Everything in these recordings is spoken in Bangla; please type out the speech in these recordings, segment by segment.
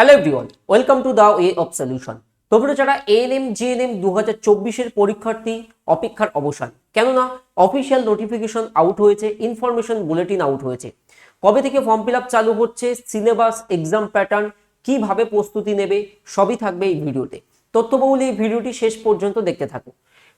Hello everyone welcome to the way of solution তোমরা যারা এএনএম জিএনএম দু হাজার চব্বিশের পরীক্ষার্থী, অপেক্ষার অবসান। কেননা অফিসিয়াল নোটিফিকেশন আউট হয়েছে ইনফরমেশন বুলেটিন আউট হয়েছে। কবে থেকে ফর্ম ফিল চালু হচ্ছে সিলেবাস এক্সাম প্যাটার্ন কীভাবে প্রস্তুতি নেবে, সবই থাকবে এই ভিডিওতে। তথ্যবহুল এই ভিডিওটি শেষ পর্যন্ত দেখতে থাকো।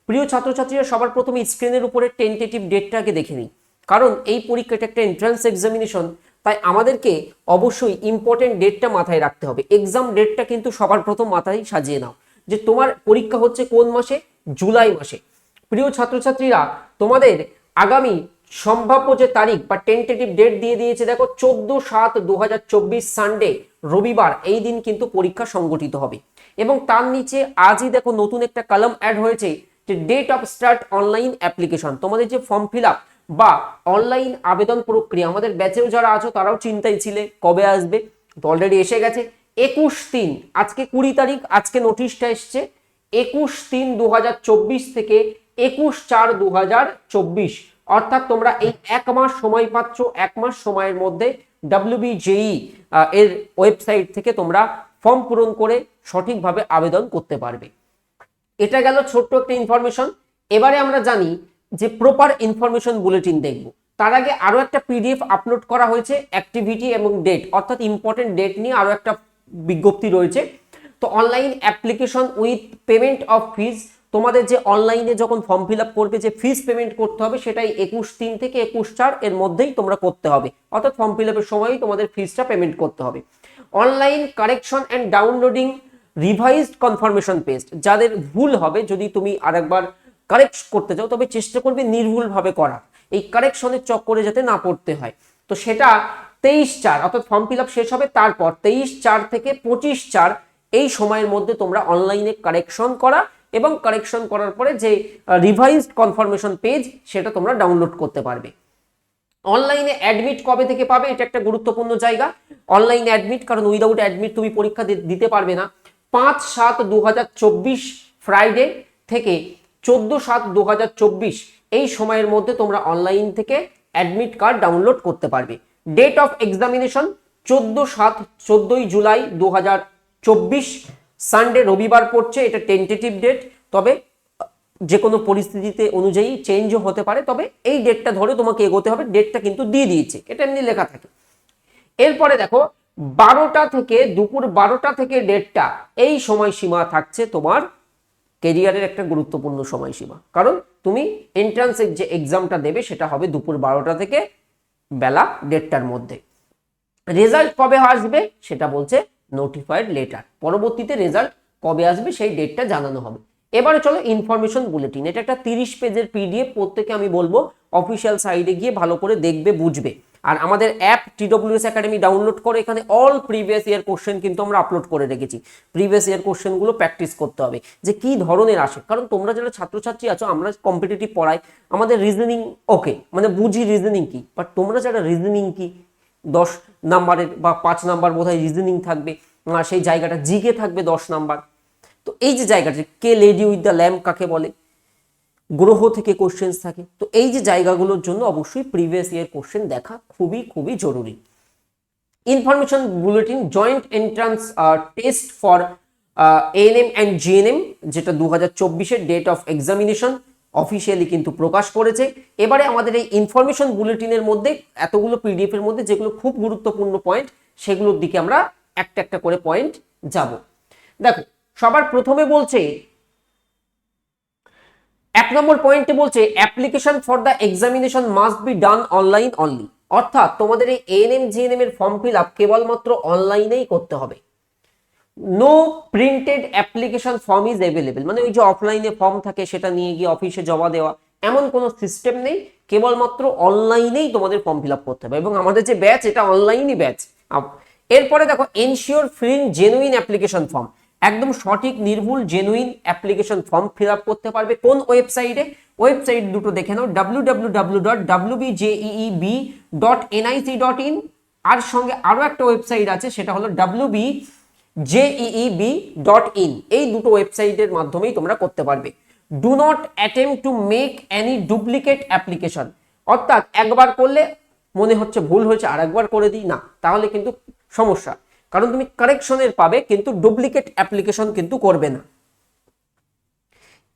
প্রিয় ছাত্রছাত্রীরা, সবার প্রথমে স্ক্রিনের উপরে টেন্টেটিভ ডেটটাকে দেখে নিই। কারণ এই পরীক্ষাটা একটা এন্ট্রান্স এক্সামিনেশন তাই আমাদেরকে অবশ্যই ইম্পর্টেন্ট ডেটটা মাথায় রাখতে হবে। এক্সাম ডেটটা কিন্তু সবার প্রথম মাথায় সাজিয়ে নাও। যে তোমার পরীক্ষা হচ্ছে কোন মাসে? জুলাই মাসে। প্রিয় ছাত্রছাত্রীরা, তোমাদের আগামী সম্ভাব্য যে তারিখ বা টেন্টেটিভ ডেট দিয়ে দিয়েছে, দেখো চোদ্দ সাত দু সানডে রবিবার, এই দিন কিন্তু পরীক্ষা সংগঠিত হবে। এবং তার নিচে আজই দেখো নতুন একটা কলম অ্যাড হয়েছে, যে date of start online application তোমাদের যে ফর্ম ফিল আপ বা অনলাইন আবেদন প্রক্রিয়া, আমাদের ব্যাচেও যারা আছো তারাও চিন্তায় ছিলে কবে আসবে, তো অলরেডি এসে গেছে। একুশ তিন, আজকে কুড়ি তারিখ, আজকে নোটিশটা এসছে। একুশ তিন দু থেকে একুশ চার দু অর্থাৎ তোমরা এই এক মাস সময় পাচ্ছ, এক মাস সময়ের মধ্যে ডাব্লিউবিজেই এর ওয়েবসাইট থেকে তোমরা ফর্ম পূরণ করে সঠিকভাবে আবেদন করতে পারবে। এটা গেল ছোট্ট একটা ইনফরমেশন এবারে আমরা জানি যে প্রপার ইনফরমেশন বুলেটিন দেখব। তার আগে আরও একটা পিডিএফ আপলোড করা হয়েছে অ্যাক্টিভিটি এবং ডেট অর্থাৎ ইম্পর্টেন্ট ডেট নিয়ে আরও একটা বিজ্ঞপ্তি রয়েছে। তো online application with payment of fees তোমাদের যে অনলাইনে যখন ফর্ম ফিল আপ করবে, যে ফিস পেমেন্ট করতে হবে, সেটাই একুশ তিন থেকে একুশ চার এর মধ্যেই তোমরা করতে হবে। অর্থাৎ ফর্ম ফিল আপের সময়ই তোমাদের ফিসটা পেমেন্ট করতে হবে। Online correction and downloading revised confirmation paste যাদের ভুল হবে, যদি তুমি আরেকবার কারেক্ট করতে চাও, তবে চেষ্টা করবে নির্ভুলভাবে করা। এই কারেকশনের চক্করে যাতে না পড়তে হয়। তো সেটা তেইশ চার, অর্থাৎ ফর্ম ফিল শেষ হবে, তারপর তেইশ চার থেকে পঁচিশ চার এই সময়ের মধ্যে তোমরা অনলাইনে কারেকশন করা এবং কারেকশন করার পরে যে রিভাইজড কনফার্মেশন পেজ সেটা তোমরা ডাউনলোড করতে পারবে। অনলাইনে অ্যাডমিট কবে থেকে পাবে, এটা একটা গুরুত্বপূর্ণ জায়গা। অনলাইনে অ্যাডমিট কারণ উইদাউট অ্যাডমিট তুমি পরীক্ষা দিতে পারবে না। পাঁচ সাত দু ফ্রাইডে থেকে চোদ্দ সাত দু এই সময়ের মধ্যে তোমরা অনলাইন থেকে অ্যাডমিট কার্ড ডাউনলোড করতে পারবে। ডেট অফ এক্সামিনেশন চোদ্দ সাত চোদ্দই জুলাই দুহাজার চব্বিশ। সানডে রবিবার পড়ছে, এটা টেন্টেটিভ ডেট তবে যে কোনো পরিস্থিতিতে অনুযায়ী চেঞ্জও হতে পারে, তবে এই ডেটটা ধরে তোমাকে এগোতে হবে ডেটটা কিন্তু দিয়ে দিয়েছে, এটা এমনি লেখা থাকে। এরপরে দেখো, বারোটা থেকে, দুপুর বারোটা থেকে ডেটটা এই সময়সীমা থাকছে তোমার কেরিয়ারের একটা গুরুত্বপূর্ণ সময়সীমা। কারণ তুমি এন্ট্রান্সের যে এক্সামটা দেবে, সেটা হবে দুপুর বারোটা থেকে বেলা দেড়টার মধ্যে। রেজাল্ট কবে আসবে, সেটা বলছে নোটিফাইড লেটার পরবর্তীতে রেজাল্ট কবে আসবে, সেই ডেটটা জানানো হবে। এবারে চলো ইনফরমেশন বুলেটিন এটা একটা তিরিশ পেজের পিডিএফ প্রত্যেকে আমি বলব অফিসিয়াল সাইডে গিয়ে ভালো করে দেখবে, বুঝবে। আর আমাদের অ্যাপ টিডব্লিউএস একাডেমি ডাউনলোড করে এখানে অল প্রিভিয়াস ইয়ার কোশ্চেন কিন্তু আমরা আপলোড করে রেখেছি। প্রিভিয়াস ইয়ার কোশ্চেনগুলো প্র্যাকটিস করতে হবে। যে কি ধরনের আসে? কারণ তোমরা যারা ছাত্রছাত্রী আছো, আমরা কম্পিটিটিভ পড়াই, আমাদের রিজনিং ওকে মানে বুঝি রিজনিং কি? বাট তোমরা যারা রিজনিং কি? দশ নাম্বারের বা পাঁচ নাম্বার বোধহয় রিজনিং থাকবে সেই জায়গাটা জিকে থাকবে দশ নাম্বার। তো এই যে জায়গাটা, কে লেডি উইথ দ্য ল্যাম্প কাকে বলে? গ্রহ থেকে কোশ্চেন্স থাকে। তো এই যে জায়গাগুলোর জন্য অবশ্যই প্রিভিয়াস ইয়ার কোশ্চেন দেখা খুবই খুবই জরুরি। Information bulletin joint entrance test for ANM and GNM যেটা দু হাজার চব্বিশের ডেট অফ এক্সামিনেশন অফিসিয়ালি কিন্তু প্রকাশ করেছে। এবারে আমাদের এই ইনফরমেশন বুলেটিনের মধ্যে, এতগুলো পিডিএফ এর মধ্যে যেগুলো খুব গুরুত্বপূর্ণ পয়েন্ট সেগুলোর দিকে আমরা একটা একটা করে পয়েন্ট যাব। দেখো, সবার প্রথমে বলছে এক নম্বর পয়েন্টে বলছে application for the examination must be done online only অর্থাৎ তোমাদের এই এএনএম জিএনএম এর ফর্ম ফিল আপ কেবলমাত্র অনলাইনেই করতে হবে। No printed application form is available মানে ওই যে অফলাইনে ফর্ম থাকে, সেটা নিয়ে গিয়ে অফিসে জমা দেওয়া, এমন কোনো সিস্টেম নেই, কেবলমাত্র অনলাইনেই তোমাদের ফর্ম ফিল আপ করতে হবে। এবং আমাদের যে ব্যাচ এটা অনলাইনই ব্যাচ এরপরে দেখো ensure free genuine application form একদম সঠিক, নির্ভুল genuine application form fill up করতে পারবে। কোন ওয়েবসাইটে ওয়েবসাইট দুটো দেখে নাও W W dot B dot dot in আর সঙ্গে আরও একটা ওয়েবসাইট আছে, সেটা হলো W B B dot in এই দুটো ওয়েবসাইটের মাধ্যমেই তোমরা করতে পারবে। Do not attempt to make any duplicate application অর্থাৎ একবার করলে মনে হচ্ছে ভুল হয়েছে আর একবার করে দিই, না। তাহলে কিন্তু সমস্যা। কারণ তুমি কারেকশনের পাবে, কিন্তু ডুপ্লিকেট অ্যাপ্লিকেশন কিন্তু করবে না।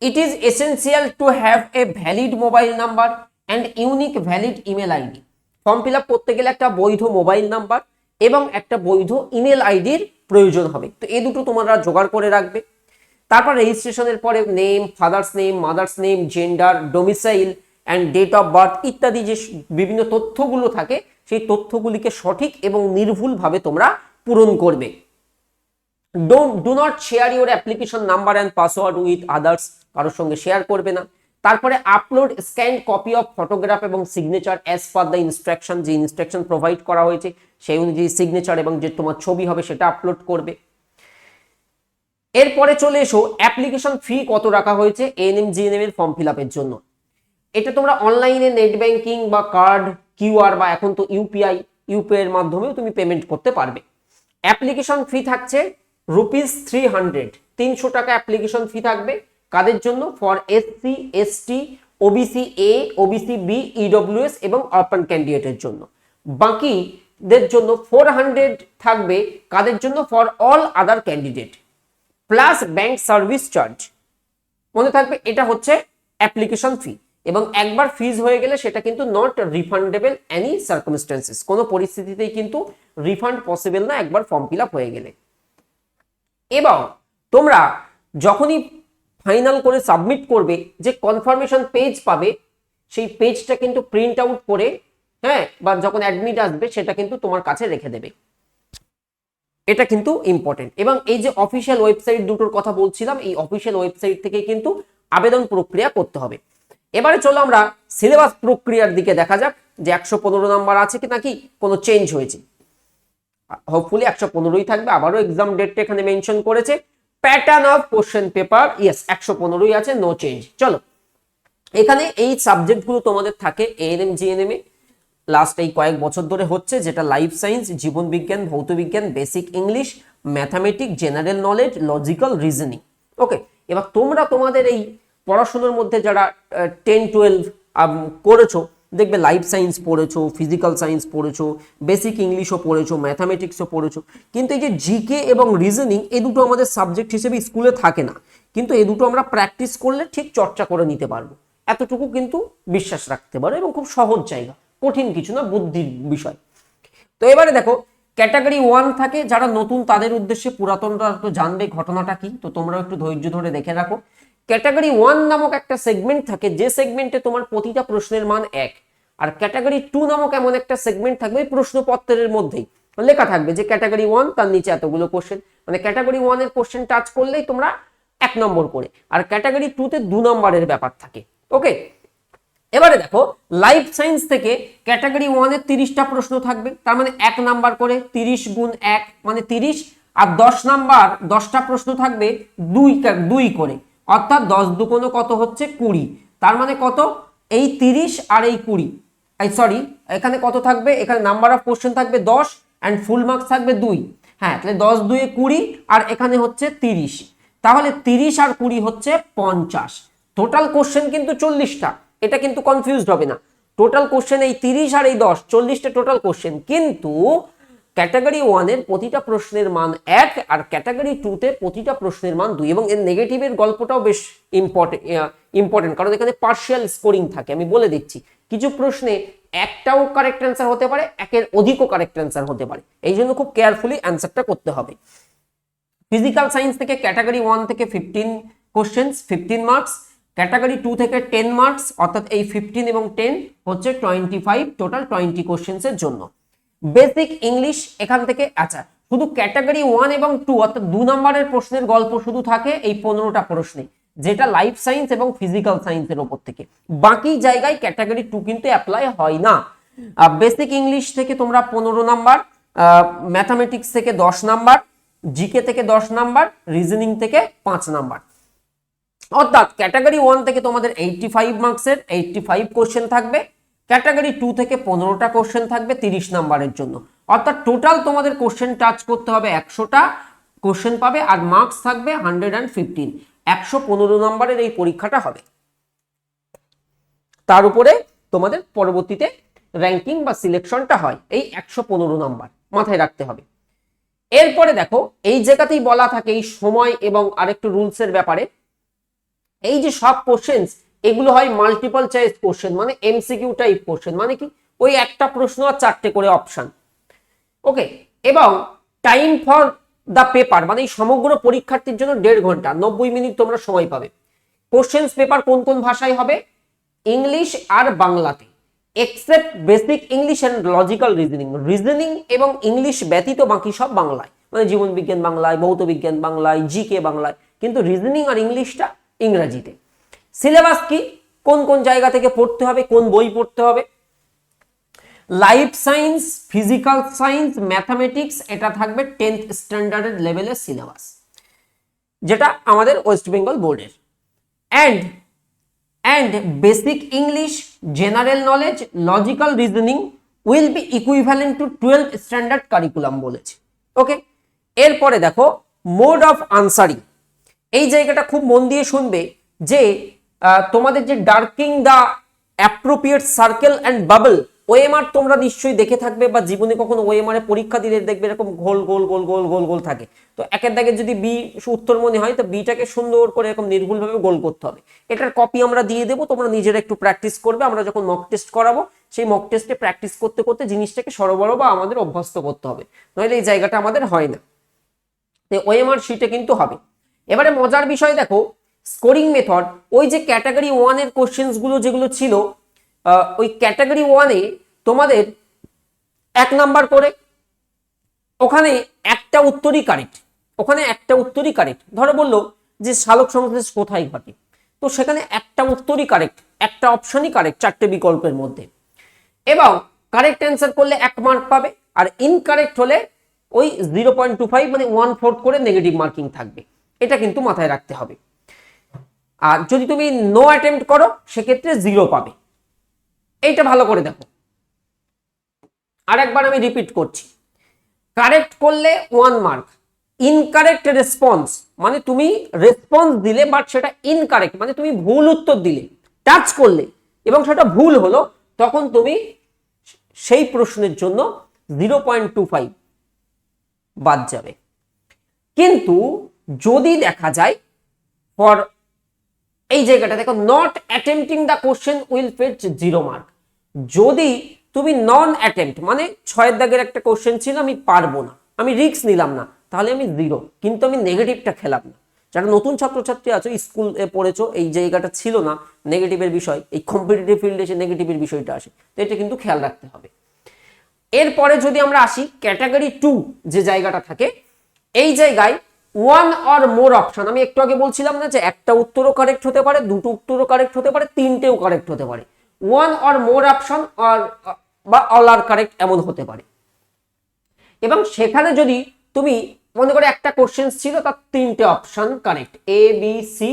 It is essential to have a valid mobile number and unique valid email ID form fill up করতে গেলে একটা বৈধ মোবাইল নাম্বার এবং একটা বৈধ ইমেল আইডির প্রয়োজন হবে। তো এই দুটো তোমরা জোগাড় করে রাখবে। তারপর রেজিস্ট্রেশনের পরে name father's name mother's name gender domicile and date of birth ইত্যাদি যে বিভিন্ন তথ্যগুলো থাকে, সেই তথ্যগুলিকে সঠিক এবং নির্ভুলভাবে তোমরা পূরণ করবে। Don't do not share your application number and password with others কারোর সঙ্গে শেয়ার করবে না। তারপরে upload scan copy of photograph এবং signature as per the instruction যে ইনস্ট্রাকশন প্রোভাইড করা হয়েছে, সেই অনুযায়ী সিগনেচার এবং যে তোমার ছবি হবে সেটা আপলোড করবে। এরপরে চলে এসো অ্যাপ্লিকেশন ফি কত রাখা হয়েছে? এএনএম জিএনএম এর ফর্ম ফিল আপের জন্য। এটা তোমরা অনলাইনে নেট ব্যাংকিং বা কার্ড কিউআর বা এখন তো ইউপিআই ইউপিআই এর মাধ্যমেও তুমি পেমেন্ট করতে পারবে। অ্যাপ্লিকেশন ফি থাকছে রুপিস থ্রি হান্ড্রেড। তিনশো টাকা অ্যাপ্লিকেশন ফি থাকবে। কাদের জন্য? For SC ST OBC A, OBC B EWS এবং আরবান ক্যান্ডিডেটের জন্য। বাকিদের জন্য ফোর হান্ড্রেড থাকবে। কাদের জন্য? For all other candidate. Plus bank service charge. মনে থাকবে এটা হচ্ছে অ্যাপ্লিকেশন ফি। এবং একবার ফিজ হয়ে গেলে সেটা কিন্তু নট রিফান্ডেবল এনি সার্কমস্টেন্সেস কোনো পরিস্থিতিতেই কিন্তু রিফান্ড পসিবল না একবার ফর্ম ফিল হয়ে গেলে। এবং তোমরা যখনই ফাইনাল করে সাবমিট করবে, যে কনফার্মেশন পেজ পাবে, সেই পেজটা কিন্তু প্রিন্ট আউট করে হ্যাঁ বা যখন অ্যাডমিট আসবে, সেটা কিন্তু তোমার কাছে রেখে দেবে। এটা কিন্তু ইম্পর্টেন্ট এবং এই যে অফিসিয়াল ওয়েবসাইট দুটোর কথা বলছিলাম, এই অফিসিয়াল ওয়েবসাইট থেকে কিন্তু আবেদন প্রক্রিয়া করতে হবে। এবারে চলো আমরা সিলেবাস প্রক্রিয়ার দিকে দেখা যাক যে একশো পনেরো নাম্বার আছে কি নাকি কোনো চেঞ্জ হয়েছে। হোপফুলি একশো পনেরোই থাকবে, আবারও এক্সাম ডেটটা এখানে মেনশন করেছে। Pattern of question paper yes একশো পনেরোই আছে নো চেঞ্জ চলো, এখানে এই সাবজেক্টগুলো তোমাদের থাকে এএনএম জিএনএম এ। লাস্ট এই কয়েক বছর ধরে হচ্ছে, যেটা লাইফ সায়েন্স জীবন বিজ্ঞান, ভৌত বিজ্ঞান basic English mathematic general knowledge logical reasoning okay এবার তোমরা তোমাদের এই পড়াশোনার মধ্যে যারা টেন টুয়েলভ করেছ, দেখবে লাইফ সায়েন্স পড়েছো ফিজিক্যাল সায়েন্স পড়েছো বেসিক ইংলিশও পড়েছো ম্যাথামেটিক্সও পড়েছো, কিন্তু এই যে জিকে এবং রিজনিং এ দুটো আমাদের সাবজেক্ট হিসেবে স্কুলে থাকে না। কিন্তু এ দুটো আমরা প্র্যাকটিস করলে ঠিক চর্চা করে নিতে পারব। এতটুকু কিন্তু বিশ্বাস রাখতে পারো এবং খুব সহজ জায়গা, কঠিন কিছু না, বুদ্ধির বিষয়। তো এবারে দেখো ক্যাটাগরি ওয়ান থাকে, যারা নতুন তাদের উদ্দেশ্যে পুরাতনরা তো জানবে, ঘটনাটা কি? তো তোমরাও একটু ধৈর্য ধরে দেখে রাখো। ক্যাটাগরি ওয়ান নামক একটা সেগমেন্ট থাকে, যে সেগমেন্টে তোমার প্রতিটা প্রশ্নের মান এক। আর ক্যাটাগরি টু নামক এমন একটা সেগমেন্ট থাকবে প্রশ্নপত্রের মধ্যেই। লেখা থাকবে যে ক্যাটাগরি ওয়ান, তার নিচে এতগুলো কোশ্চেন মানে ক্যাটাগরি ওয়ানের কোশ্চেন টাচ করলেই তোমরা এক নম্বর করে। আর ক্যাটাগরি টুতে দু নম্বরের ব্যাপার থাকে। ওকে? এবারে দেখো লাইফ সায়েন্স থেকে ক্যাটাগরি ওয়ানের তিরিশটা প্রশ্ন থাকবে। তার মানে এক নাম্বার করে তিরিশ গুণ এক মানে তিরিশ আর দশ নাম্বার, দশটা প্রশ্ন থাকবে দুই দুই করে। অর্থাৎ দশ দুকোনো কত হচ্ছে কুড়ি। তার মানে কত? এই তিরিশ আর এই কুড়ি। এই সরি এখানে কত থাকবে? এখানে নাম্বার অফ কোশ্চেন থাকবে দশ অ্যান্ড ফুল মার্কস থাকবে দুই। হ্যাঁ তাহলে দশ দুয়ে কুড়ি আর এখানে হচ্ছে তিরিশ। তাহলে তিরিশ আর কুড়ি হচ্ছে পঞ্চাশ। টোটাল কোশ্চেন কিন্তু চল্লিশটা। এটা কিন্তু কনফিউজড হবে না। টোটাল কোশ্চেন এই তিরিশ আর এই দশ, চল্লিশটা টোটাল কোশ্চেন কিন্তু ক্যাটাগরি ওয়ানের প্রতিটা প্রশ্নের মান এক আর ক্যাটাগরি টুতে প্রতিটা প্রশ্নের মান দুই এবং এর নেগেটিভের গল্পটাও বেশ ইম্পর্টেন্ট ইম্পর্টেন্ট কারণ এখানে পার্শিয়াল স্কোরিং থাকে। আমি বলে দিচ্ছি, কিছু প্রশ্নে একটাও কারেক্ট অ্যান্সার হতে পারে, একের অধিকও কারেক্ট অ্যান্সার হতে পারে। এই জন্য খুব কেয়ারফুলি অ্যান্সারটা করতে হবে। ফিজিক্যাল সায়েন্স থেকে ক্যাটাগরি ওয়ান থেকে fifteen questions fifteen marks category two থেকে টেন মার্কস অর্থাৎ এই ফিফটিন এবং টেন হচ্ছে টোয়েন্টি ফাইভ টোটাল টোয়েন্টি কোশ্চেন্সের জন্য। বেসিক ইংলিশ এখান থেকে আচ্ছা শুধু ক্যাটাগরি ওয়ান এবং টু, অর্থাৎ দু নম্বরের প্রশ্নের গল্প শুধু থাকে এই পনেরোটা প্রশ্নে, যেটা লাইফ সায়েন্স এবং ফিজিক্যাল সায়েন্সের ওপর থেকে। বাকি জায়গায় ক্যাটাগরি টু কিন্তু অ্যাপ্লাই হয় না। বেসিক ইংলিশ থেকে তোমরা পনেরো নাম্বার ম্যাথামেটিক্স থেকে দশ নাম্বার, জিকে থেকে দশ নাম্বার, রিজনিং থেকে পাঁচ নাম্বার। অর্থাৎ ক্যাটাগরি ওয়ান থেকে তোমাদের এইটটি ফাইভ মার্কসের এইটটি ফাইভ কোশ্চেন থাকবে। ক্যাটাগরি টু থেকে পনেরোটা কোশ্চেন থাকবে তিরিশ নাম্বারের জন্য। অর্থাৎ টোটাল তোমাদের কোশ্চেন টাচ করতে হবে একশোটা কোশ্চেন পাবে আর মার্কস থাকবে হান্ড্রেড অ্যান্ড ফিফটিন একশো পনেরো নম্বরের এই পরীক্ষাটা হবে। তার উপরে তোমাদের পরবর্তীতে র্যাঙ্কিং বা সিলেকশনটা হয় এই একশো পনেরো নাম্বার, মাথায় রাখতে হবে। এরপরে দেখো, এই জায়গাতেই বলা থাকে এই সময় এবং আরেকটু রুলস এর ব্যাপারে। এই যে সব কোশ্চেন্স এগুলো হয় মাল্টিপল চয়েস কোশ্চেন মানে এমসিকিউ টাইপ কোশ্চেন মানে কি? ওই একটা প্রশ্ন আর চারটে করে অপশন ওকে এবং টাইম ফর দ্য পেপার মানে এই সমগ্র পরীক্ষার্থীর জন্য দেড় ঘণ্টা, নব্বই মিনিট তোমরা সময় পাবে। কোশ্চেন্স পেপার কোন কোন ভাষায় হবে? ইংলিশ আর বাংলাতে। Except basic English and logical reasoning reasoning এবং ইংলিশ ব্যতীত বাকি সব বাংলায়। মানে জীবন বিজ্ঞান বাংলায়, ভৌত বিজ্ঞান বাংলায় জিকে বাংলায়, কিন্তু রিজনিং আর ইংলিশটা ইংরাজিতে। সিলেবাস কি? কোন কোন জায়গা থেকে পড়তে হবে? কোন বই পড়তে হবে? Life science, physical science, mathematics, এটা থাকবে টেন্থ স্ট্যান্ডার্ডের লেভেলের সিলেবাস, যেটা আমাদের ওয়েস্ট বেঙ্গল বোর্ডের। And and basic English, general knowledge, logical reasoning will be equivalent to twelve standard curriculum বলেছে। ওকে? এরপরে দেখো, মোড অফ আনসারিং। এই জায়গাটা খুব মন দিয়ে শুনবে যে তোমাদের যে darking the appropriate circle and bubble OMR তোমরা নিশ্চয়ই দেখে থাকবে বা জীবনে কখনো ওএমআর এ পরীক্ষা দিলে দেখবে এরকম গোল গোল গোল গোল গোল গোল থাকে। তো একের দাগে যদি বি উত্তর মনে হয়, তো বিটাকে সুন্দর করে এরকম নির্ভুলভাবে গোল করতে হবে। এটার কপি আমরা দিয়ে দেবো, তোমরা নিজেরা একটু প্র্যাকটিস করবে, আমরা যখন মক টেস্ট করাবো, সেই মক টেস্টে প্র্যাকটিস করতে করতে জিনিসটাকে সরবরাহ বা আমাদের অভ্যস্ত করতে হবে। নইলে এই জায়গাটা আমাদের হয় না। তো ওএমআর শিটে কিন্তু হবে। এবারে মজার বিষয় দেখো স্কোরিং মেথড ওই যে ক্যাটাগরি ওয়ানের কোশ্চেন্সগুলো যেগুলো ছিল ওই ক্যাটাগরি ওয়ানে তোমাদের এক নাম্বার করে, ওখানে একটা উত্তরই কারেক্ট ওখানে একটা উত্তরই কারেক্ট ধরো বলল যে শালক সংশ্লেষ কোথায় ঘটে? তো সেখানে একটা উত্তরই কারেক্ট একটা অপশনই কারেক্ট চারটে বিকল্পের মধ্যে। এবং কারেক্ট অ্যান্সার করলে এক মার্ক পাবে, আর ইনকারেক্ট হলে ওই জিরো পয়েন্ট টু ফাইভ মানে ওয়ান ফোর্থ করে নেগেটিভ মার্কিং থাকবে। এটা কিন্তু মাথায় রাখতে হবে। আর যদি তুমি নো অ্যাটেম্প্ট করো, সেক্ষেত্রে জিরো পাবে। এইটা ভালো করে দেখো। আরেকবার আমি রিপিট করছি। কারেক্ট করলে ওয়ান মার্ক ইনকারেক্ট রেসপন্স মানে তুমি রেসপন্স দিলে বাট সেটা ইনকারেক্ট মানে তুমি ভুল উত্তর দিলে। টাচ করলে, এবং সেটা ভুল হলো, তখন তুমি সেই প্রশ্নের জন্য জিরো পয়েন্ট টু ফাইভ বাদ যাবে। কিন্তু যদি দেখা যায় ফর এই জায়গাটা দেখো not attempting the question will fetch zero mark যদি তুমি নন অ্যাটেম্প্ট মানে ছয়ের দাগের একটা কোশ্চেন ছিল, আমি পারব না, আমি রিস্ক নিলাম না, তাহলে আমি জিরো কিন্তু আমি নেগেটিভটা খেলাম না। যারা নতুন ছাত্রছাত্রী আছো স্কুল পড়েছো, এই জায়গাটা ছিল না নেগেটিভের বিষয়, এই কম্পিটিটিভ ফিল্ডে এসে নেগেটিভের বিষয়টা আসে, তো এটা কিন্তু খেয়াল রাখতে হবে। এরপরে যদি আমরা আসি ক্যাটাগরি টু যে জায়গাটা থাকে, এই জায়গায় ওয়ান আর মোর অপশন আমি একটু আগে বলছিলাম না যে একটা উত্তরও কারেক্ট হতে পারে, দুটো উত্তরও কারেক্ট হতে পারে, তিনটেও কারেক্ট হতে পারে। One or more option or বা অল আর কারেক্ট এমন হতে পারে। এবং সেখানে যদি তুমি মনে করে একটা কোশ্চেন ছিল, তার তিনটে option correct A B C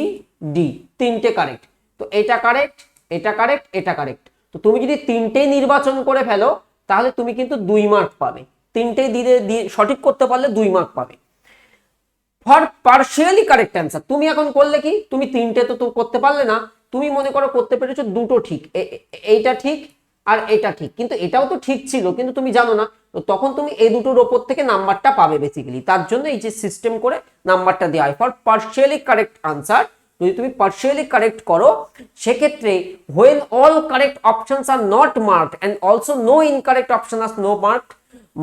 D তিনটে কারেক্ট তো এটা কারেক্ট এটা কারেক্ট এটা কারেক্ট তো তুমি যদি তিনটেই নির্বাচন করে ফেলো, তাহলে তুমি কিন্তু দুই মার্ক পাবে। তিনটেই দিয়ে সঠিক করতে পারলে দুই মার্ক পাবে। ফর পার্শিয়ালি কারেক্ট অ্যান্সার তুমি এখন করলে কি? তুমি তিনটে তো করতে পারলে না। তুমি মনে করো করতে পেরেছ দুটো ঠিক। এইটা ঠিক আর এটা ঠিক। কিন্তু এটাও তো ঠিক ছিল, কিন্তু তুমি জানো না। তো তখন তুমি এই দুটোর ওপর থেকে নাম্বারটা পাবে বেসিক্যালি তার জন্য এই যে সিস্টেম করে নাম্বারটা দেওয়া হয়। ফর পার্শিয়ালি কারেক্ট আনসার যদি তুমি পার্শিয়ালি কারেক্ট করো, সেক্ষেত্রে when all correct options are not marked and also no incorrect option are no marked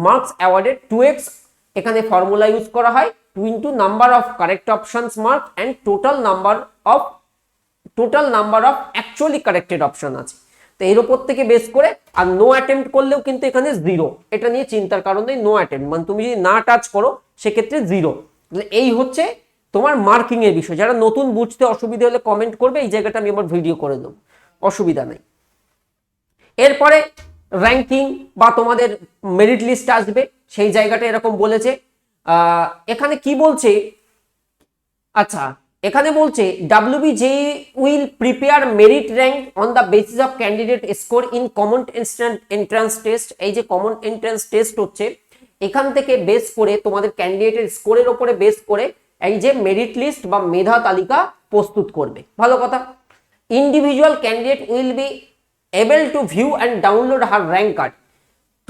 marks awarded to X এখানে ফর্মুলা ইউজ করা হয়। Two into number of correct options mark and total number of total number of actually corrected option আছে। তো এর উপর থেকে বেস করে আর নো অ্যাটেম্প্ট করলেও কিন্তু এখানে জিরো এটা নিয়ে চিন্তার কারণ নেই নো অ্যাটেম্প মানে তুমি যদি না টাচ করো, সেক্ষেত্রে জিরো এই হচ্ছে তোমার মার্কিং এর বিষয়। যারা নতুন বুঝতে অসুবিধা হলে কমেন্ট করবে, এই জায়গাটা আমি আমার ভিডিও করে দেবো। অসুবিধা নেই। এরপরে র্যাঙ্কিং বা তোমাদের মেরিট লিস্ট আসবে। সেই জায়গাটা এরকম বলেছে এখানে কি বলছে? আচ্ছা এখানে বলছে WBJ will prepare merit rank on the basis of candidate score in common entrance test এই যে কমন এন্ট্রান্স টেস্ট হচ্ছে, এখান থেকে বেস করে তোমাদের ক্যান্ডিডেটের স্কোরের ওপরে বেস করে এই যে মেরিট লিস্ট বা মেধা তালিকা প্রস্তুত করবে। ভালো কথা। Individual candidate will be able to view and download her rank card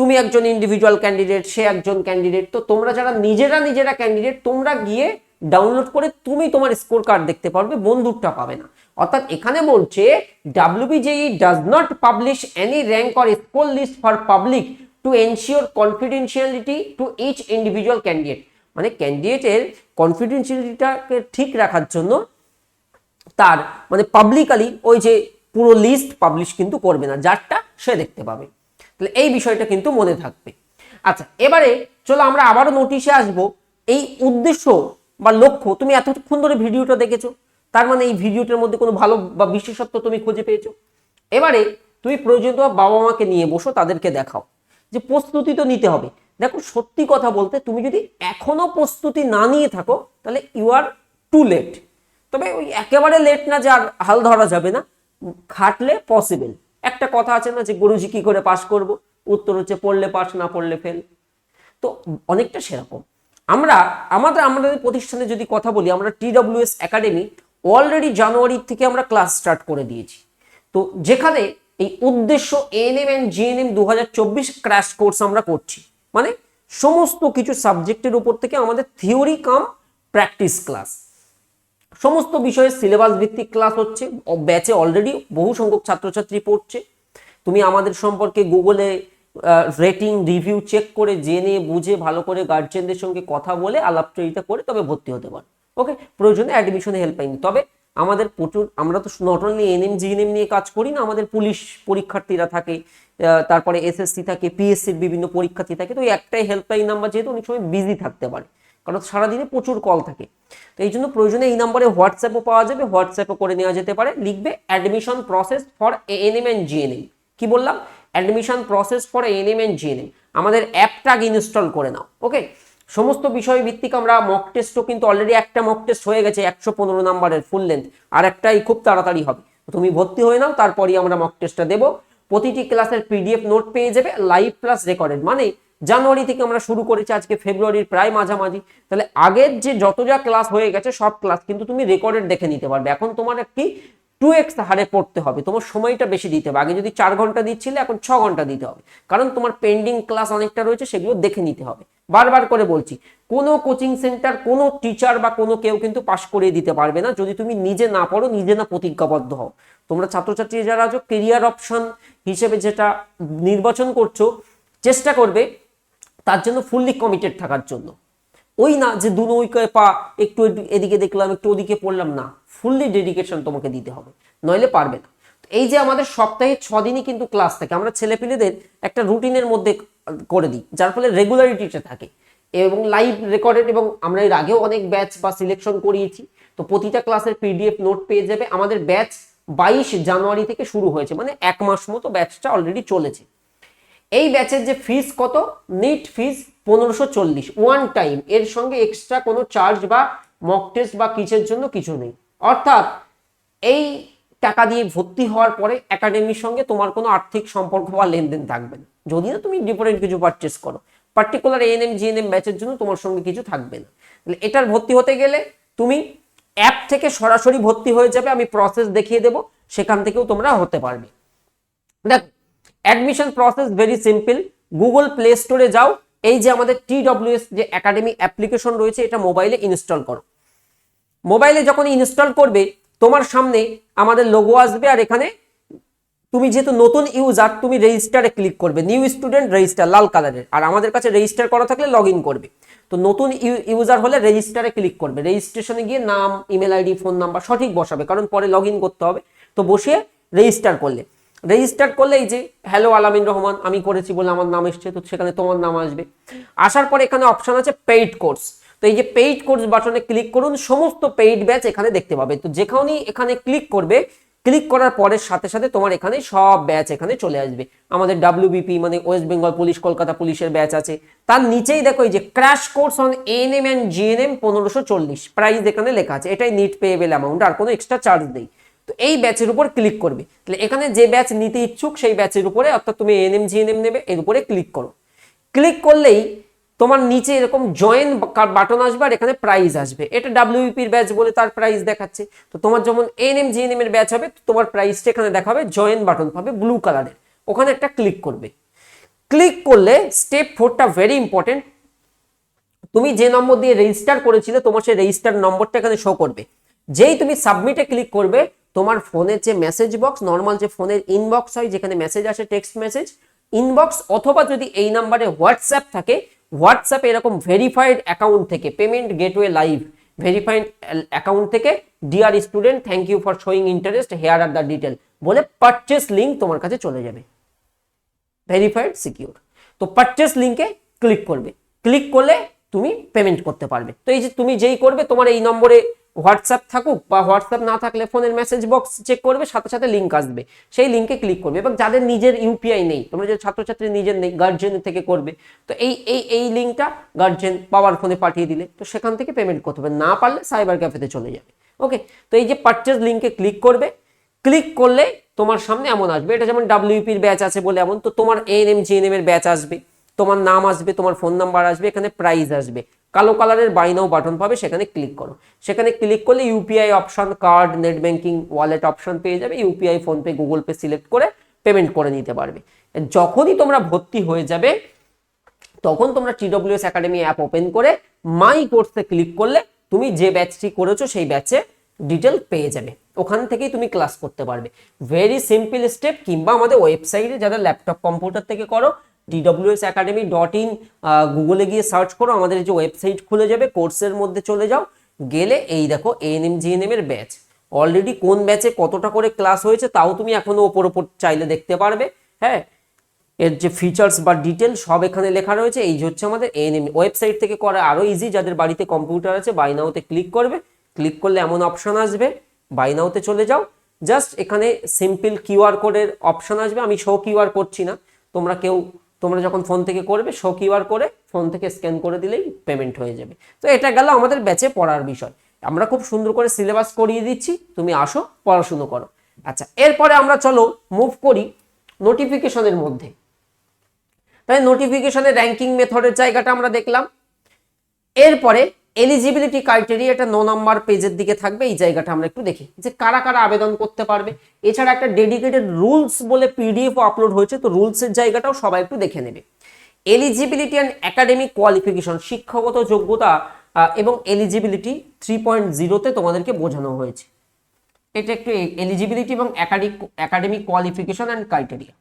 তুমি একজন ইন্ডিভিজুয়াল ক্যান্ডিডেট সে একজন ক্যান্ডিডেট তো তোমরা যারা নিজেরা নিজেরা ক্যান্ডিডেট তোমরা গিয়ে ডাউনলোড করে তুমি তোমার স্কোর কার্ড দেখতে পারবে বন্ধুরটা পাবে না। অর্থাৎ এখানে বলছে WBJEE does not publish any rank or score list for public to ensure confidentiality to each individual candidate মানে ক্যান্ডিডেটের কনফিডেন্সিয়ালিটিটাকে ঠিক রাখার জন্য তার মানে পাবলিকালি ওই যে পুরো লিস্ট পাবলিশ কিন্তু করবে না, যারটা সে দেখতে পাবে। তাহলে এই বিষয়টা কিন্তু মনে থাকবে। আচ্ছা এবারে চলো আমরা আবারও নোটিশে আসব। এই উদ্দেশ্য বা লক্ষ্য, তুমি এতক্ষণ ধরে ভিডিওটা দেখেছ, তার মানে এই ভিডিওটার মধ্যে কোনো ভালো বা বিশেষত্ব তুমি খুঁজে পেয়েছ? এবারে তুমি প্রয়োজন বাবা মাকে নিয়ে বসো, তাদেরকে দেখাও। যে প্রস্তুতি তো নিতে হবে। দেখো, সত্যি কথা বলতে তুমি যদি এখনও প্রস্তুতি না নিয়ে থাকো, তাহলে ইউ আর টু লেট তবে ওই একেবারে লেট না যে আর হাল ধরা যাবে না। খাটলে পসিবল একটা কথা আছে না যে গুরুজি কি করে পাশ করব? উত্তর হচ্ছে পড়লে পাশ, না পড়লে ফেল তো অনেকটা সেরকম। আমরা, আমাদের আমাদের প্রতিষ্ঠানে যদি কথা বলি, আমরা টি টিডব্লিউএস একাডেমি অলরেডি জানুয়ারি থেকে আমরা ক্লাস স্টার্ট করে দিয়েছি। তো যেখানে এই উদ্দেশ্য এন এএনএম অ্যান্ড জিএনএম দু হাজার চব্বিশ ক্র্যাশ কোর্স আমরা করছি। মানে সমস্ত কিছু সাবজেক্টের উপর থেকে আমাদের থিওরি কাম প্র্যাকটিস ক্লাস সমস্ত বিষয়ে সিলেবাস ভিত্তিক ক্লাস হচ্ছে ব্যাচে অলরেডি বহু সংখ্যক ছাত্রছাত্রী পড়ছে। তুমি আমাদের সম্পর্কে গুগলে রেটিং রিভিউ চেক করে জেনে, বুঝে, ভালো করে গার্জেনদের সঙ্গে কথা বলে আলাপচারিতা করে তবে ভর্তি হতে পারো। ওকে প্রয়োজনে অ্যাডমিশনে হেল্পলাইন তবে আমাদের প্রচুর, আমরা তো নট অনলি এনএম জিএনএম নিয়ে কাজ করি না, আমাদের পুলিশ পরীক্ষার্থীরা থাকে তারপরে এসএসসি থাকে পিএসসির বিভিন্ন পরীক্ষার্থী থাকে, তো একটাই হেল্পলাইন নাম্বার যেহেতু অনেক সময় বিজি থাকতে পারে। কারণ সারাদিনে প্রচুর কল থাকে। তো এই জন্য প্রয়োজনে এই নাম্বারে হোয়াটসঅ্যাপও পাওয়া যাবে। হোয়াটসঅ্যাপও করে নেওয়া যেতে পারে। লিখবে admission process for ANM and GNM কি বললাম? Admission process for ANM and GNM আমাদের অ্যাপটা ইনস্টল করে নাও ওকে সমস্ত বিষয় ভিত্তিক আমরা মক টেস্টও কিন্তু অলরেডি একটা মক টেস্ট হয়ে গেছে, একশো পনেরো নাম্বারের ফুল লেন্থ আর একটাই খুব তাড়াতাড়ি হবে। তুমি ভর্তি হয়ে নাও, তারপরই আমরা মক টেস্টটা দেবো। প্রতিটি ক্লাসের পিডিএফ নোট পেয়ে যাবে। লাইভ প্লাস রেকর্ডেড মানে জানুয়ারি থেকে আমরা শুরু করেছি, আজকে ফেব্রুয়ারির প্রায় মাঝামাঝি। তাহলে আগের যে যত যা ক্লাস হয়ে গেছে, সব ক্লাস কিন্তু তুমি রেকর্ডেড দেখে নিতে পারবে। এখন তোমার একটি টু এক্স হারে পড়তে হবে, তোমার সময়টা বেশি দিতে হবে। আগে যদি চার ঘণ্টা দিচ্ছিলে, এখন ছ ঘণ্টা দিতে হবে। কারণ তোমার পেন্ডিং ক্লাস অনেকটা রয়েছে, সেগুলো দেখে নিতে হবে। বারবার করে বলছি, কোনো কোচিং সেন্টার কোনো টিচার বা কোনো কেউ কিন্তু পাশ করিয়ে দিতে পারবে না। যদি তুমি নিজে না পড়ো, নিজে না প্রতিজ্ঞাবদ্ধ হও। তোমরা ছাত্রছাত্রী যারা আছো কেরিয়ার অপশন হিসেবে যেটা নির্বাচন করছ, চেষ্টা করবে তার জন্য ফুললি কমিটেড থাকার জন্য। ওই না যে দু নৌকায় পা একটু এদিকে দেখলাম, একটু ওদিকে পড়লাম, না ফুললি ডেডিকেশন তোমাকে দিতে হবে, নইলে পারবে না। এই যে আমাদের সপ্তাহে ছ দিনই কিন্তু ক্লাস থাকে, আমরা ছেলেপিলেদের একটা রুটিনের মধ্যে করে দিই, যার ফলে রেগুলারিটিটা থাকে। এবং লাইভ রেকর্ডেড এবং আমরা এর আগেও অনেক ব্যাচ বা সিলেকশন করিয়েছি। তো প্রতিটা ক্লাসের পিডিএফ নোট পেয়ে যাবে। আমাদের ব্যাচ বাইশ জানুয়ারি থেকে শুরু হয়েছে মানে এক মাস মতো ব্যাচটা অলরেডি চলেছে। এই ব্যাচের যে ফিস কত? নিট ফিস পনেরোশো চল্লিশ। ওয়ান টাইম এর সঙ্গে এক্সট্রা কোনো চার্জ বা মক টেস্ট বা কিসের জন্য কিছু নেই। অর্থাৎ এই টাকা দিয়ে ভর্তি হওয়ার পরে একাডেমির সঙ্গে তোমার কোনো আর্থিক সম্পর্ক বা লেনদেন থাকবে না। যদি না তুমি ডিফারেন্ট কিছু পারচেস করো। পার্টিকুলার এএনএম জিএনএম ব্যাচের জন্য তোমার সঙ্গে কিছু থাকবে না। তাহলে এটার ভর্তি হতে গেলে তুমি অ্যাপ থেকে সরাসরি ভর্তি হয়ে যাবে, আমি প্রসেস দেখিয়ে দেবো, সেখান থেকেও তোমরা হতে পারবে। দেখ admission process very simple Google Play স্টোরে যাও। এই যে আমাদের টিডব্লিউএস যে একাডেমি অ্যাপ্লিকেশন রয়েছে, এটা মোবাইলে ইনস্টল করো। মোবাইলে যখন ইনস্টল করবে, তোমার সামনে আমাদের লোগো আসবে আর এখানে তুমি যেহেতু নতুন ইউজার তুমি রেজিস্টারে ক্লিক করবে। নিউ স্টুডেন্ট রেজিস্টার লাল কালারের। আর আমাদের কাছে রেজিস্টার করা থাকলে লগ করবে। তো নতুন ইউজার হলে রেজিস্টারে ক্লিক করবে। রেজিস্ট্রেশনে গিয়ে নাম ইমেল আইডি ফোন নাম্বার সঠিক বসাবে, কারণ পরে লগ করতে হবে। তো বসিয়ে রেজিস্টার করলে। রেজিস্টার করলে এই যে হ্যালো আলামিন রহমান আমি করেছি বলে আমার নাম এসছে, তো সেখানে তোমার নাম আসবে। আসার পরে এখানে অপশন আছে পেইড কোর্স তো এই যে পেইড কোর্স বাটনে ক্লিক করুন, সমস্ত পেইড ব্যাচ এখানে দেখতে পাবে। তো যেখানেই এখানে ক্লিক করবে ক্লিক করার পরে সাথে সাথে তোমার এখানে সব ব্যাচ এখানে চলে আসবে। আমাদের ডাব্লিউবিপি মানে ওয়েস্ট বেঙ্গল পুলিশ কলকাতা পুলিশের ব্যাচ আছে। তার নিচেই দেখো এই যে crash course on ANM and GNM পনেরোশো চল্লিশ। প্রাইস এখানে লেখা আছে। এটাই নিট পেয়েবেল অ্যামাউন্ট আর কোনো এক্সট্রা চার্জ নেই। তো এই ব্যাচের উপর ক্লিক করবে। তাহলে এখানে যে ব্যাচ নিতে ইচ্ছুক, সেই ব্যাচের উপরে অর্থাৎ তুমি এএনএম জিএনএম নেবে, এর উপরে ক্লিক করো। ক্লিক করলেই তোমার নিচে এরকম জয়েন বাটন আসবে আর এখানে প্রাইস আসবে। এটা ডাব্লিউপির ব্যাচ বলে তার প্রাইস দেখাচ্ছে। তো তোমার যেমন এন এম এনএম জিএনএম এর ব্যাচ হবে তোমার প্রাইসটা এখানে দেখাবে জয়েন বাটন পাবে ব্লু কালারের ওখানে একটা ক্লিক করবে। ক্লিক করলে স্টেপ ফোরটা ভেরি ইম্পর্টেন্ট তুমি যে নম্বর দিয়ে রেজিস্টার করেছিলে, তোমার সেই রেজিস্টার নম্বরটা এখানে শো করবে। যেই তুমি সাবমিটে ক্লিক করবে তোমার ফোনের যে মেসেজ বক্স নর্মাল যে ফোনের ইনবক্স হয়, যেখানে মেসেজ আসে টেক্সট মেসেজ ইনবক্স অথবা যদি এই নাম্বারে হোয়াটসঅ্যাপ থাকে হোয়াটসঅ্যাপে এরকম ভেরিফাইড অ্যাকাউন্ট থেকে payment gateway live verified account থেকে dear student thank you for showing interest here are the detail বলে পারচেস লিঙ্ক তোমার কাছে চলে যাবে। ভেরিফাইড সিকিউর তো পারচেস লিঙ্কে ক্লিক করবে। ক্লিক করলে তুমি পেমেন্ট করতে পারবে। তো এই যে তুমি যেই করবে, তোমার এই নম্বরে হোয়াটসঅ্যাপ থাকুক বা হোয়াটসঅ্যাপ না থাকলে ফোনের মেসেজ বক্স চেক করবে, সাথে সাথে লিঙ্ক আসবে। সেই লিঙ্কে ক্লিক করবে এবং যাদের নিজের ইউপিআই নেই, তোমরা যে ছাত্রছাত্রী নিজের নেই গার্জেন থেকে করবে, তো এই এই এই লিঙ্কটা গার্জেন পাওয়ার ফোনে পাঠিয়ে দিলে, তো সেখান থেকে পেমেন্ট করতে হবে। না পারলে সাইবার ক্যাফেতে চলে যাবে। ওকে তো এই যে পারচেজ লিঙ্কে ক্লিক করবে ক্লিক করলে তোমার সামনে এমন আসবে। এটা যেমন ডাব্লিউপির ব্যাচ আছে বলে এমন, তো তোমার এএনএম জিএনএম এর ব্যাচ আসবে। তোমার নাম আসবে, তোমার ফোন নাম্বার আসবে, এখানে প্রাইস আসবে। কালো কালারের বাই নাও বাটন পাবে, সেখানে ক্লিক করো। সেখানে ক্লিক করলে UPI option card net banking wallet option পেয়ে যাবে। UPI PhonePe Google Pay select করে পেমেন্ট করে নিতে পারবে। যখনই তোমরা ভর্তি হয়ে যাবে, তখন তোমরা টিডব্লিউএস একাডেমি অ্যাপ ওপেন করে মাই কোর্সে ক্লিক করলে তুমি যে ব্যাচটি করেছ, সেই ব্যাচে ডিটেল পেয়ে যাবে। ওখান থেকেই তুমি ক্লাস করতে পারবে। ভেরি সিম্পল স্টেপ কিংবা আমাদের ওয়েবসাইটে যারা ল্যাপটপ কম্পিউটার থেকে করো ডিডব্লিউএস একাডেমি ডট ইন গুগলে গিয়ে সার্চ করো, আমাদের যে ওয়েবসাইট খুলে যাবে কোর্সের মধ্যে চলে যাও, গেলে এই দেখো এএনএম জিএনএম এর ব্যাচ অলরেডি কোন ব্যাচে কতটা করে ক্লাস হয়েছে, তাও তুমি এখনও ওপর ওপর চাইলে দেখতে পারবে হ্যাঁ? এর যে ফিচার্স বা ডিটেল সব এখানে লেখা রয়েছে, এই যে হচ্ছে আমাদের এএনএম ওয়েবসাইট থেকে করা আরও ইজি যাদের বাড়িতে কম্পিউটার আছে বাই নাওতে ক্লিক করবে ক্লিক করলে এমন অপশন আসবে বাই নাওতে চলে যাও। জাস্ট এখানে সিম্পল কিউআর কোডের অপশন আসবে, আমি শো কিউআর করছি না, তোমরা কেউ তোমরা যখন ফোন থেকে করবে শো কিউআর করে ফোন থেকে স্ক্যান করে দিলেই পেমেন্ট হয়ে যাবে। তো এটা গেল আমাদের ব্যাচে পড়ার বিষয়। আমরা খুব সুন্দর করে সিলেবাস করিয়ে দিচ্ছি, তুমি আসো, পড়াশুনো করো। আচ্ছা এরপরে আমরা চলো মুভ করি নোটিফিকেশনের মধ্যে। তাই নোটিফিকেশনের র্যাঙ্কিং মেথডের জায়গাটা আমরা দেখলাম। এরপরে এলিজিবিলিটি ক্রাইটেরিয়া একটা ন নম্বর পেজের দিকে থাকবে, এই জায়গাটা আমরা একটু দেখি যে কারা কারা আবেদন করতে পারবে। এছাড়া একটা ডেডিকেটেড রুলস বলে পিডিএফ আপলোড হয়েছে, তো রুলসের জায়গাটাও সবাই একটু দেখে নেবে। এলিজিবিলিটি অ্যান্ড একাডেমিক কোয়ালিফিকেশন শিক্ষাগত যোগ্যতা এবং এলিজিবিলিটি থ্রি পয়েন্ট জিরোতে তোমাদেরকে বোঝানো হয়েছে। এটা একটু এলিজিবিলিটি এবং academic qualification and criteria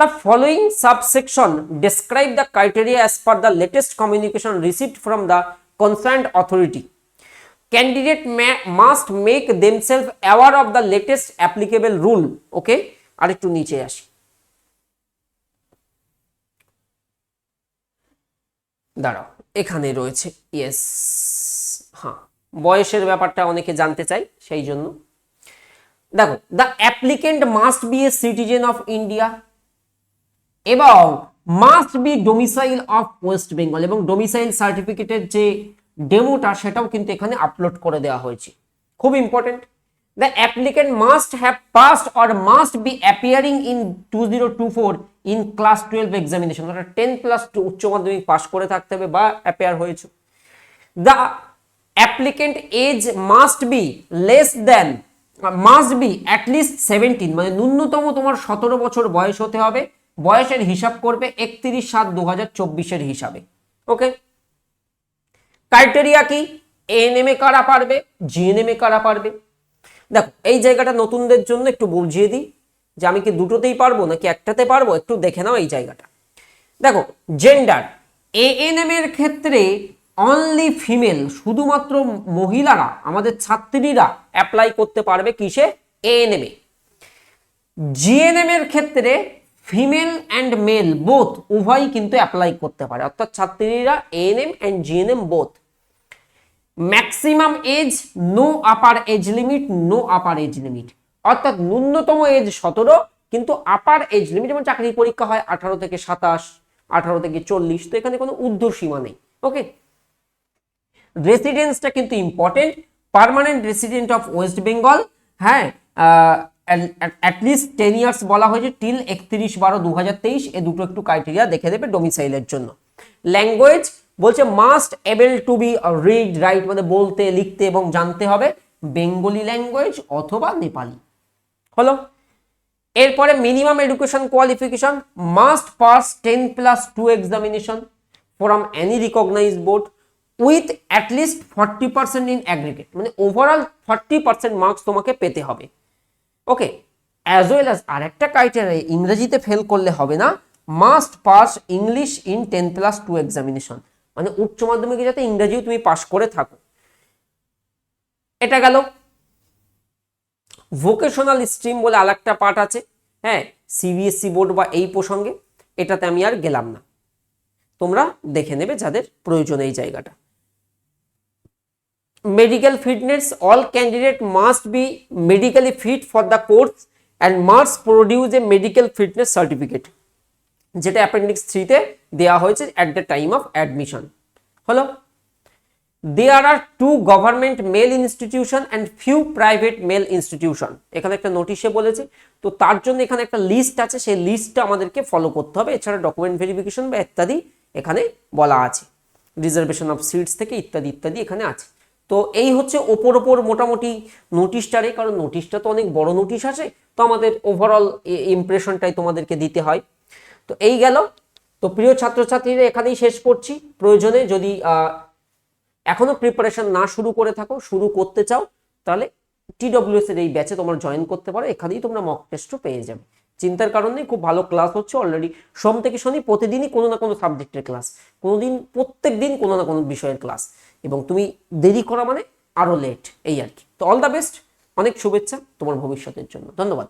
The following subsection describe the criteria as per the latest communication received from the concerned authority. Candidate may, must make themselves aware of the latest applicable rule. Okay, আরেকটু নিচে আসি দাঁড়াও এখানে রয়েছে ইয়েস হ্যাঁ বয়সের ব্যাপারটা অনেকে জানতে চাই সেই জন্য দেখো the applicant must be a citizen of India এবং must be domicile of West Bengal এবং ডোমিসাইল সার্টিফিকেটের যে ডেমোটা সেটাও কিন্তু এখানে আপলোড করে দেওয়া হয়েছে। খুব important the applicant must have passed or must be appearing in two zero two four in class twelve examination অর্থাৎ টেন প্লাস টু উচ্চ মাধ্যমিক পাস করে থাকতে হবে বা অ্যাপিয়ার হয়েছে। The applicant age must be less than must be at least seventeen মানে ন্যূনতম তোমার সতেরো বছর বয়স হতে হবে। বয়সের হিসাব করবে একত্রিশ সাত দু হাজার চব্বিশের হিসাবে, ওকে? ক্রাইটেরিয়া কি? এএনএমএ কারা পারবে? জিএনএমএ কারা পারবে? দেখো, এই জায়গাটা নতুনদের জন্য একটু বুঝিয়ে দিই, যে আমি কি দুটোতেই পারব নাকি একটাতে পারব? একটু দেখে নাও এই জায়গাটা। দেখো জেন্ডার এএনএম এর ক্ষেত্রে অনলি ফিমেল শুধুমাত্র মহিলারা, আমাদের ছাত্রীরা অ্যাপ্লাই করতে পারবে কিসে? এএনএম এ। জিএনএম এর ক্ষেত্রে ফিমেল অ্যান্ড মেল বোথ উভয়ই কিন্তু অ্যাপ্লাই করতে পারে। অর্থাৎ ছাত্রীরা ANM and GNM both maximum age no upper age limit no upper age limit অর্থাৎ ন্যূনতম এজ সতেরো, কিন্তু আপার এজ লিমিট যেমন চাকরির পরীক্ষা হয় আঠারো থেকে সাতাশ, আঠারো থেকে চল্লিশ, তো এখানে কোনো ঊর্ধ্ব সীমা নেই। ওকে রেসিডেন্সটা কিন্তু important permanent resident of West Bengal হ্যাঁ অ্যাটলিস্ট টেন ইয়ার্স বলা হয়েছে টিল একত্রিশ বারো দু হাজার তেইশ এ দুটো একটু ক্রাইটেরিয়া দেখে দেবে ডোমিসাইলের জন্য। ল্যাঙ্গুয়েজ বলছে must able to be read write মানে বলতে, লিখতে এবং জানতে হবে। বেঙ্গলি ল্যাঙ্গুয়েজ অথবা নেপালি। হলো। এরপরে minimum education qualification must pass ten plus two examination from any recognise board with at least forty percent in aggregate মানে ওভারঅল ফর্টি পার্সেন্ট মার্কস তোমাকে পেতে হবে। ওকে অ্যাজ ওয়েল অ্যাজ আরেকটা ক্রাইটেরিয়া ইংরেজিতে ফেল করলে হবে না must pass English in ten plus two examination মানে উচ্চ মাধ্যমিকে যাতে ইংরেজিও তুমি পাশ করে থাকো। এটা গেল। ভোকেশনাল স্ট্রিম বলে আরেকটা পার্ট আছে হ্যাঁ সিবিএসসি বোর্ড বা এই প্রসঙ্গে। এটাতে আমি আর গেলাম না। তোমরা দেখে নেবে যাদের প্রয়োজন এই জায়গাটা। Medical fitness, all candidate must be medically fit for the course and must produce a medical fitness certificate. যেটা অ্যাপেন্ডিক্স থ্রিতে দেওয়া হয়েছে at the time of admission হলো? There are two government male institution and few private male institution এখানে একটা নোটিশে বলেছে। তো তার জন্য এখানে একটা লিস্ট আছে। সেই লিস্টটা আমাদেরকে ফলো করতে হবে। এছাড়া ডকুমেন্ট ভেরিফিকেশন বা ইত্যাদি এখানে বলা আছে। রিজার্ভেশন অফ সিটস থেকে ইত্যাদি ইত্যাদি এখানে আছে। তো এই হচ্ছে ওপর ওপর মোটামুটি নোটিশটারে, কারণ নোটিশটা তো অনেক বড় নোটিশ আছে, তো আমাদের ওভারঅল ইমপ্রেশনটাই তোমাদেরকে দিতে হয়। তো এই গেল। তো প্রিয় ছাত্রছাত্রীরা, এখানেই শেষ করছি। প্রয়োজনে যদি এখনও প্রিপারেশন না শুরু করে থাকো, শুরু করতে চাও, তাহলে টিডব্লিউএস এর এই ব্যাচে তোমরা জয়েন করতে পারো। এখানেই তোমরা মক টেস্টও পেয়ে যাবে। চিন্তার কারণ খুব ভালো ক্লাস হচ্ছে অলরেডি সোম থেকে শনি প্রতিদিনই কোনো না কোনো সাবজেক্টের ক্লাস কোনোদিন প্রত্যেক দিন কোনো না কোনো বিষয়ের ক্লাস এবং তুমি দেরি করা মানে আরও লেট এই আর কি। তো অল দ্য বেস্ট অনেক শুভেচ্ছা তোমার ভবিষ্যতের জন্য। ধন্যবাদ।